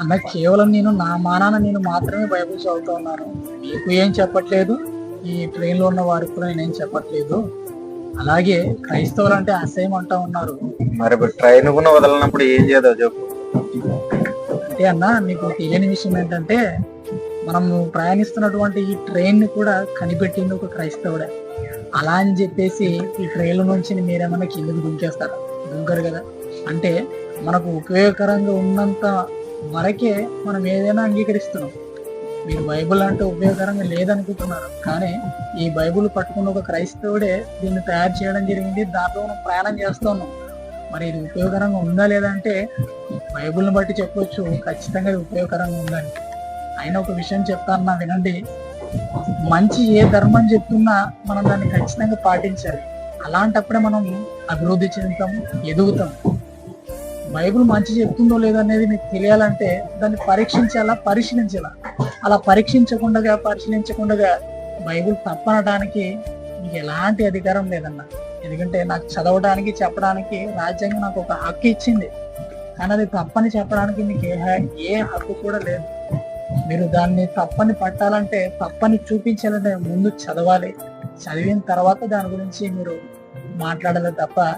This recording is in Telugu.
అన్న కేవలం నేను నా మానాన నేను మాత్రమే బైబిల్ చదువుతూ ఉన్నాను. మీకు ఏం చెప్పట్లేదు? ఈ ట్రైన్లో ఉన్న వారికి కూడా నేనేం చెప్పట్లేదు. అలాగే క్రైస్తవులు అంటే అసహ్యం అంటా ఉన్నారు. మరి ట్రైన్ కూడా వదలనప్పుడు ఏం చేద్దాం చెప్పు. అంటే అన్న మీకు తెలియని విషయం ఏంటంటే మనము ప్రయాణిస్తున్నటువంటి ఈ ట్రైన్ని కూడా కనిపెట్టింది ఒక క్రైస్తవుడే. అలా అని చెప్పేసి ఈ ట్రైన్ నుంచి మీరేమన్నా కిందకి దుంకేస్తారా దుంకరు కదా. అంటే మనకు ఉపయోగకరంగా ఉన్నంత వరకే మనం ఏదైనా అంగీకరిస్తున్నాం. మీరు బైబిల్ అంటే ఉపయోగకరంగా లేదనుకుంటున్నారు. కానీ ఈ బైబిల్ పట్టుకున్న ఒక క్రైస్తవుడే దీన్ని తయారు చేయడం జరిగింది. దాంట్లో మనం ప్రయాణం చేస్తూ ఉన్నాం. మరి ఇది ఉపయోగకరంగా ఉందా లేదా అంటే బైబిల్ని బట్టి చెప్పొచ్చు. ఖచ్చితంగా ఇది ఉపయోగకరంగా ఉందని అయినా ఒక విషయం చెప్తాను నా వినండి. మంచి ఏ ధర్మం చెప్తున్నా మనం దాన్ని ఖచ్చితంగా పాటించాలి. అలాంటప్పుడే మనం అభివృద్ధి చెందుతాం ఎదుగుతాం. బైబిల్ మంచి చెప్తుందో లేదో అనేది మీకు తెలియాలంటే దాన్ని పరీక్షించాలా? పరిశీలించాలా? అలా పరీక్షించకుండా పరిశీలించకుండా బైబిల్ తప్పనడానికి మీకు ఎలాంటి అధికారం లేదన్న. ఎందుకంటే నాకు చదవడానికి చెప్పడానికి రాజ్యాంగం నాకు ఒక హక్కు ఇచ్చింది. కానీ అది తప్పని చెప్పడానికి మీకు ఏ ఏ హక్కు కూడా లేదు. మీరు దాన్ని తప్పని పట్టాలంటే తప్పని చూపించాలంటే ముందు చదవాలి. చదివిన తర్వాత దాని గురించి మీరు మాట్లాడాలి తప్ప